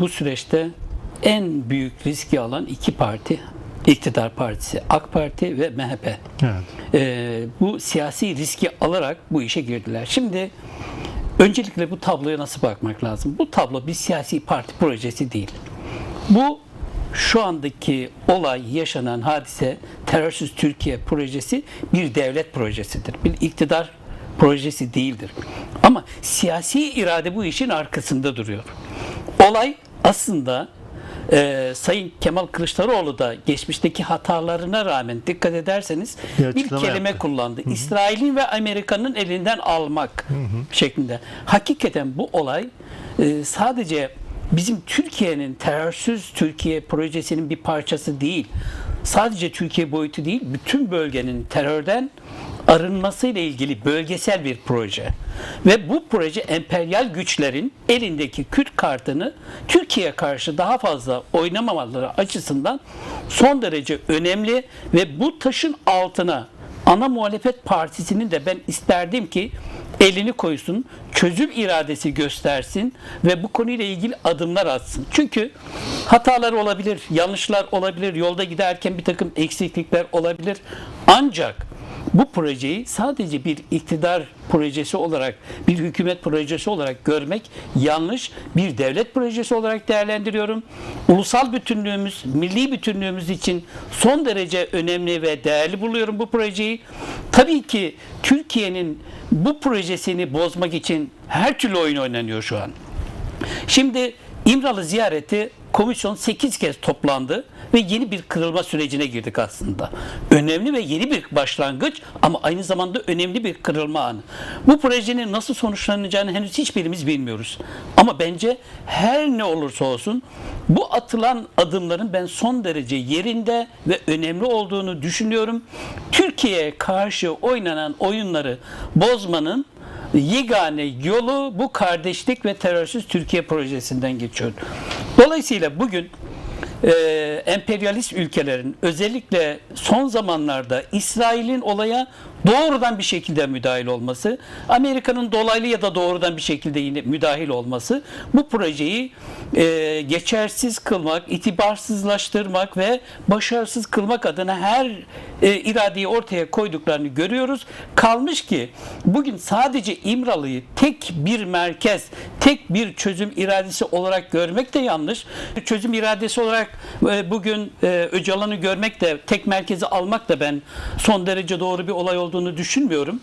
bu süreçte en büyük riski alan iki parti, iktidar partisi, AK Parti ve MHP. Evet. Ee, bu siyasi riski alarak bu işe girdiler. Şimdi öncelikle bu tabloya nasıl bakmak lazım? Bu tablo bir siyasi parti projesi değil. Bu şu andaki olay, yaşanan hadise terörsüz Türkiye projesi bir devlet projesidir. Bir iktidar projesi değildir. Ama siyasi irade bu işin arkasında duruyor. Olay aslında e, Sayın Kemal Kılıçdaroğlu da geçmişteki hatalarına rağmen dikkat ederseniz Bir bir, kelime yaptı. kullandı. İsrail'in ve Amerika'nın elinden almak şeklinde. Hakikaten bu olay e, sadece bizim Türkiye'nin terörsüz Türkiye projesinin bir parçası değil. Sadece Türkiye boyutu değil, bütün bölgenin terörden arınmasıyla ilgili bölgesel bir proje. Ve bu proje emperyal güçlerin elindeki Kürt kartını Türkiye'ye karşı daha fazla oynamamaları açısından son derece önemli ve bu taşın altına ana muhalefet partisinin de ben isterdim ki elini koysun, çözüm iradesi göstersin ve bu konuyla ilgili adımlar atsın. Çünkü hatalar olabilir, yanlışlar olabilir, yolda giderken bir takım eksiklikler olabilir. Ancak bu projeyi sadece bir iktidar projesi olarak, bir hükümet projesi olarak görmek yanlış. Bir devlet projesi olarak değerlendiriyorum. Ulusal bütünlüğümüz, milli bütünlüğümüz için son derece önemli ve değerli buluyorum bu projeyi. Tabii ki Türkiye'nin bu projesini bozmak için her türlü oyun oynanıyor şu an. Şimdi İmralı ziyareti komisyon 8 kez toplandı ve yeni bir kırılma sürecine girdik aslında. Önemli ve yeni bir başlangıç ama aynı zamanda önemli bir kırılma anı. Bu projenin nasıl sonuçlanacağını henüz hiçbirimiz bilmiyoruz. Ama bence her ne olursa olsun bu atılan adımların ben son derece yerinde ve önemli olduğunu düşünüyorum. Türkiye'ye karşı oynanan oyunları bozmanın yegane yolu bu kardeşlik ve terörsüz Türkiye projesinden geçiyor. Dolayısıyla bugün e, emperyalist ülkelerin özellikle son zamanlarda İsrail'in olaya doğrudan bir şekilde müdahil olması, Amerika'nın dolaylı ya da doğrudan bir şekilde yine müdahil olması bu projeyi e, geçersiz kılmak, itibarsızlaştırmak ve başarısız kılmak adına her e, iradeyi ortaya koyduklarını görüyoruz. Kalmış ki bugün sadece İmralı'yı tek bir merkez, tek bir çözüm iradesi olarak görmek de yanlış. Çözüm iradesi olarak e, bugün e, Öcalan'ı görmek de tek merkezi almak da ben son derece doğru bir olay olduğunu düşünmüyorum.